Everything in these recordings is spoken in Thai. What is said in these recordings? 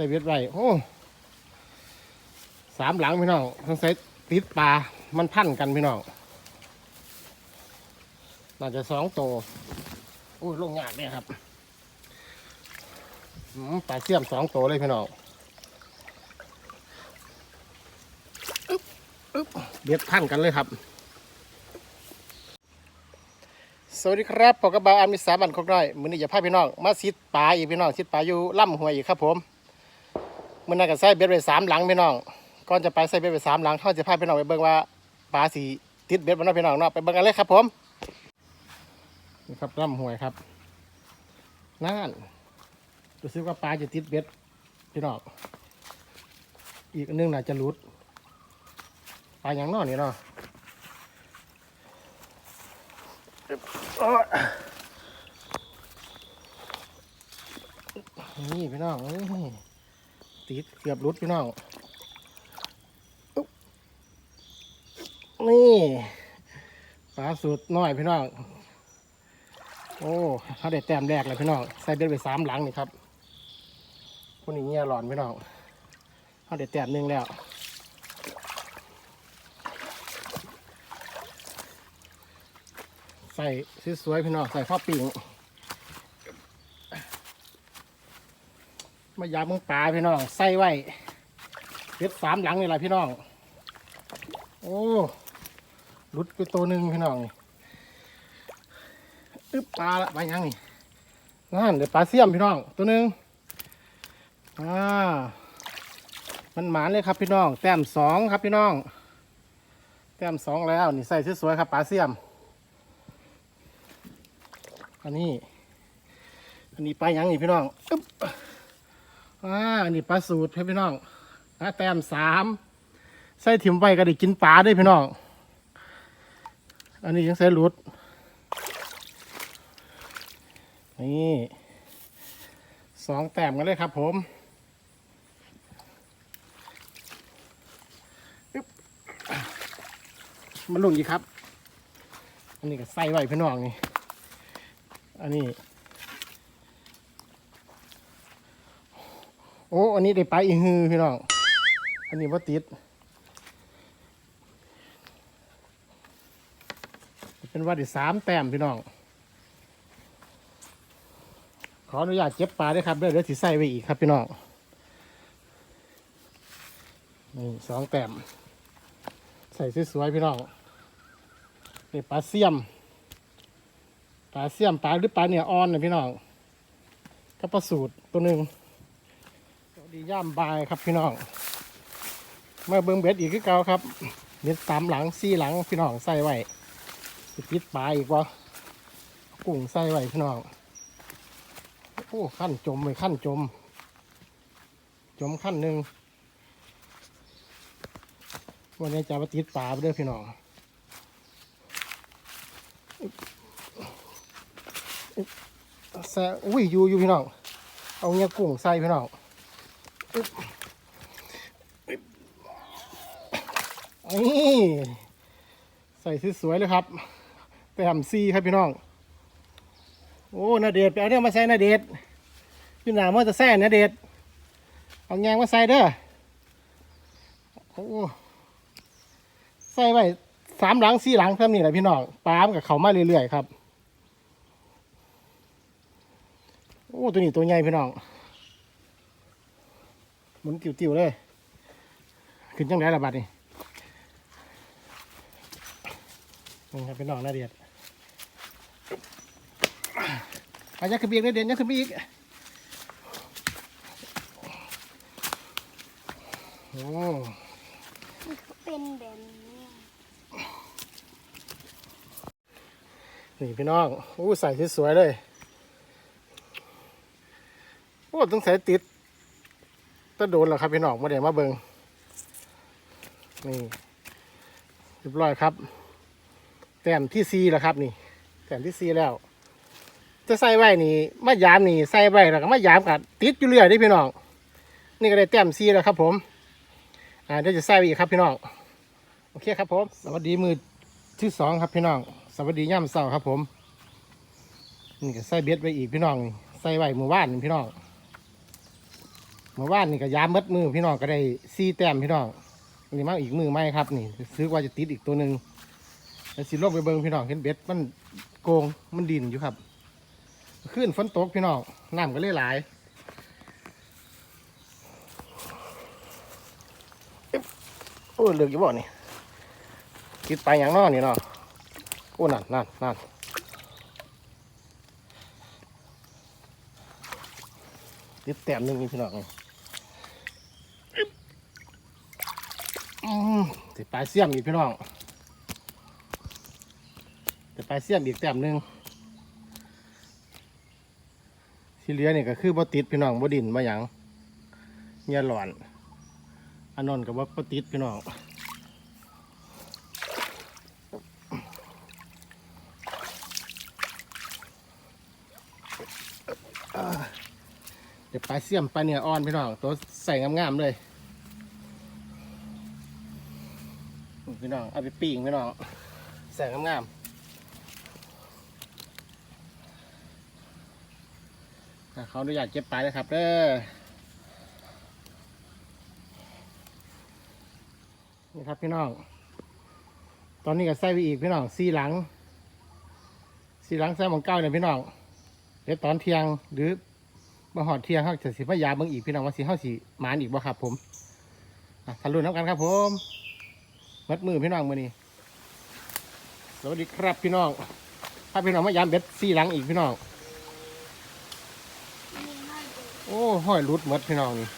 ใส่เบ็ดไว้โอ้สามหลังพี่น้องต้งใส่ติดปลา มันพันกันพี่น้อง น่าจะสองโตวโอ้ยลงยากเนี่ยครับอืมปลาเสี่ยมสองโตวเลยพี่น้องอึ๊บอึ๊บเบ็ดพันกันเลยครับ สวัสดีครับผมกับบาอามิสาบันคกน้อย มือนี้อย่าพาพี่น้อง มาซิดปลาอีกพี่น้องซิดปลาอยู่ล่ำห้วยอีกครับผม มือนั้นก็ใส่เบ็ดไปสามหลังพี่น้องก่อนจะไปใส่เบ็ดไปสามหลังเขาจะพาพี่น้องไปเบิ่งว่าปลาสีติดเบ็ดบนน้องพี่น้องเนาะไปเบิ่งกันเลยครับผมนี่ครับล่ำหวยครับนั่นรู้สึกว่าปลาจะติดเบ็ดพี่น้องอีกนึงน่าจะหลุดปลาอย่างนอนี่เนาะนี่พี่น้องเอ้ย ติดเกือบรุดพี่น้องนี่ปลาสูตรน้อยพี่น้อง โอ้เขาได้แต้มแรกเลยพี่น้องใส่เบ็ดไปสามหลังนี่ครับคนนี้เงี้ยหลอนพี่น้องเขาได้แต้มหนึ่งแล้วใส่สวยๆพี่น้องใส่ข้าวปิ่ง มายามึงปลาพี่น้องใส่ไว้เบ็ดสามหลังนี่แหละพี่น้อง โอ้หลุดไปตัวหนึ่งพี่น้องนี่อึ๊บปลาละปลายังนี่นั่นเดี๋ยวปลาเสี่ยมพี่น้อง ตัวหนึ่งอ่ามันหมานเลยครับพี่น้อง แต้มสองครับพี่น้อง แต้มสองแล้วนี่ใส่สวยๆครับปลาเสี่ยม อันนี้ อันนี้ปลายังนี่พี่น้องอึ๊บ อ่าอันนี้ปลาสูตรพี่น้องอ่าแต้มสามใส่ถิ่มไว้ก็ได้กินปลาด้วยพี่น้อง อันนี้ยังใส่หลุด นี่สองแต้มกันเลยครับผมมันลุ่นอีกครับ อันนี้ก็ใส่ไว้พี่น้องนี่ อันนี้ โอ้อันนี้ได้ไปลาอีฮือพี่น้อง อันนี้ว่าติด เป็นว่าได้สามแต้มพี่น้อง ขออนุญาตเก็บปลาด้วยครับเดี๋ยวเดี๋ยวถือใส่ไว้อีกครับพี่น้องนี่สองแต้มใส่สวยๆพี่น้องนี่ปลาเสี่ยมปลาเสี่ยมปลาหรือปลาเนี่ยอ่อนนะพี่น้องก็ปลาสูตรตัวหนึ่ง ดีย่ามบายครับพี่น้องมื่อเบิ้งเบ็ดอีกคือเก่าครับเบ็ดสามหลังสี่หลังพี่น้องใส่ไว้สิปิดปลาอีกวะกุ้งใส่ไว้พี่น้องโอ้ขั้นจมเลยขั้นจม จมขั้นหนึ่งวันนี้จะมาติดปลาไปเด้วยพี่น้องใส่อุ้ยอยู่อยู่พี่น้อง เอาเงี้ยกุ้งใส่พี่น้อง นี่ใส่สวยๆเลยครับแต้มซีครับพี่น้อง โอ้นาเดชไปเอาเนี่ยมาใส่นาเดชอยู่หนามอจะแซ่นาเดชเอาแงงมาใส่เด้อโอ้ใส่ไว้สามหลังสี่หลังเท่านี้แหละพี่น้องปลามกับเขามาเรื่อยๆครับ โอ้ตัวนี้ตัวใหญ่พี่น้อง มุนติวๆเลย ขึ้นจังไรละบัดนี่นี่ครับพี่น้องนาเดียดอายักขึ้นไปอีกนะเดียดยักขึ้นไปอีก โอ้เป็นแบบนี้นี่พี่น้องโอ้ใส่สวยๆเลย โอ้ต้องใส่ติด ตะโดนเหรอครับพี่น้องมาเดี๋ยวมาเบิงนี่เรียบร้อยครับ แต้มที่ซีแล้วครับ นี่ แต้มที่ซีแล้ว จะใส่ไว้นี่มายามนี่ใส่ไว้แล้วก็มายามกับติดอยู่เรื่อยเด้พี่น้องนี่ก็ได้แต้มซีแล้วครับ ผม อ่าเดี๋ยวจะใส่ไว้อีกครับพี่น้องโอเคครับ ผมสวัสดีมือที่สองครับพี่น้องสวัสดีย่ำเสาร์ครับผมนี่ก็ใส่เบ็ดไว้อีกพี่น้อง ใส่ไว้หมู่บ้านนี่พี่น้อง เมื่อวานนี่ก็ยามมัดมือพี่น้องก็ได้สี่แต้มพี่น้องนี่มาอีกมือไหมครับนี่ ซื้อว่าจะติดอีกตัวหนึ่งแล้วสิลงไปเบิ่งพี่น้องเห็นเบ็ดมันโกงมันดินอยู่ครับขึ้นฝนตกพี่น้องน้ำก็เลยหลายโอ้เลือกอยู่บ่นี่ติดไปอย่างน้อนี่เนาะโอ้นั่นนั่นนั่นติดแต้มหนึ่งนี่พี่น้องอึ๊บอืม ติดปลายเสียมอีกพี่น้องติดปลายเสียมอีกแต้มหนึ่งที่เหลือนี่ก็คือบ่ติดพี่น้องบ่ดินบ่หยังเงียหลอนอันนนกับว่าบ่ติดพี่น้องเดี๋ยวปลาเสียมปลาเนื้ออ่อนพี่น้องตัวใส่งามๆเลย พี่น้องเอาไปปิ้งพี่น้องใส่งามๆเขาอนุญาตเก็บปลาเลยครับเด้อนี่ครับพี่น้อง ตอนนี้ก็ใส่ไปอีกพี่น้องสี่หลังสี่หลังใส่หมองเก้าเนี่ยพี่น้องเดี๋ยวตอนเที่ยงหรือมาหอดเที่ยงเขาจะสิพยายามเบิ่งอีกพี่น้องว่าสิเฮาสิหมานอีกบ่ครับผมทะลุน้ำกันครับผม มัดมือพี่น้องมือนี้สวัสดีครับพี่น้องถ้าพี่น้องมายามเบ็ดซี่หลังอีกพี่น้องมีมากเลยโอ้ห้อยหลุดหมดพี่น้องนี่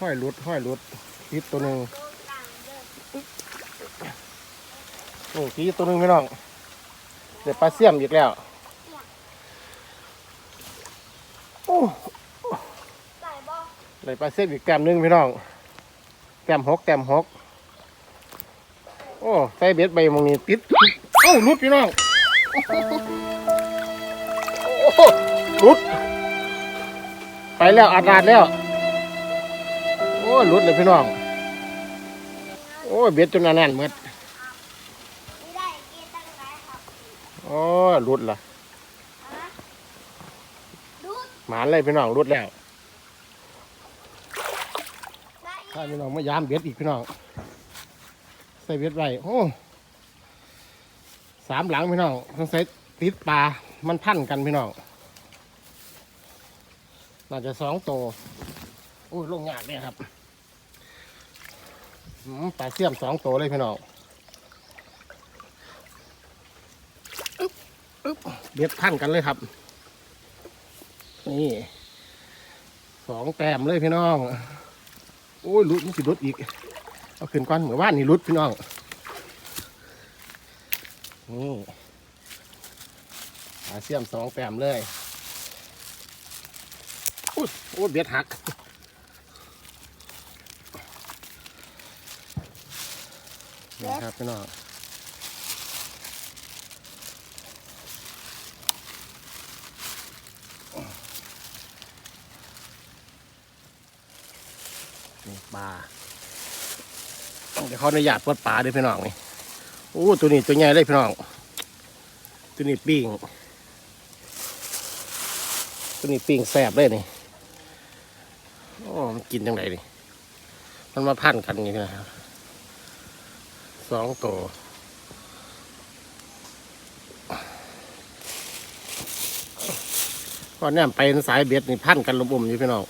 ห้อยหลุดห้อยหลุดติดตัวหนึ่งโดนต่างเลยโอ้ติดตัวหนึ่งพี่น้องเดี๋ยวปลาเสี่ยมอีกแล้วโอ้ใส่บ่เลยปลาเสี่ยมอีกแต้มหนึ่งพี่น้อง แต้มหกแต้มหกโอ้ใส่เบ็ดใบมองนี้ติดเอ้าหลุดพี่น้องโอ้โหหลุด ไปแล้วอาดาดแล้ว โอ้ยหลุดเลยพี่น้อง โอ้ยเบ็ดจนแน่นๆหมดไม่ได้กินตั้งแต่ครับโอ้ยหลุดละฮะดูดหมานเลยพี่น้องหลุดแล้ว ได้อีก ถ้าพี่น้องมายามเบ็ดอีกพี่น้องใส่เบ็ดไว้โอ้สามหลังพี่น้องต้องใส่ติดปลา มันพันกันพี่น้อง น่าจะสองโตวโอ้ยลงยากเนี่ยครับปลาเสี่ยมสองโตวเลยพี่น้องเบ็ดพันกันเลยครับ นี่สองแต้มเลยพี่น้อง โอ้ยรุดมันสิรุดอีก เอาขึ้นก่อนเหมือนว่านนี่รุดพี่น้องนี่หาเสียมสองแปมเลยอุ้ยโอ้ยเบียดหักนะครับพี่น้อง ปลาเดี๋ยวเขาในหยาดปลดปลาด้วยพี่น้องนี่โอ้ตัวนี้ตัวใหญ่เลยพี่น้อง ตัวนี้ปิ้งตัวนี้ปิ้งแซ่บเลยนี่โอ้มันกินจังไงนี่มันมาพันกันอย่นี้นะครับสองตัวก็เนี่ยไปสายเบ็ดนี่พันกันลมๆอยู่พี่น้อง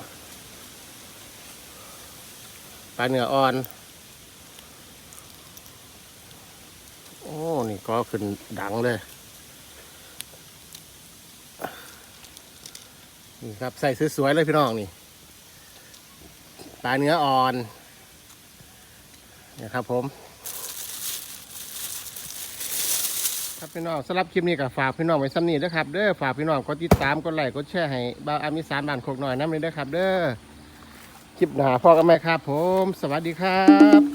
าเนื้ออ่อน โอ้ นี่ก็ขึ้นดังเลย นี่ครับใส่สวยๆเลยพี่น้องนี่ปลาเนื้ออ่อนนะครับผม ครับพี่น้องสำหรับคลิปนี้ก็ฝากพี่น้องไว้ซ้ำนี้นะครับเด้อฝากพี่น้องกดติดตามกดไลค์กดแชร์ให้บ่าวอามิสานบ้านโคกหน่อยน้ำเลยเด้อครับเด้อ คลิปหน้าพ่อกับแม่ครับผม สวัสดีครับ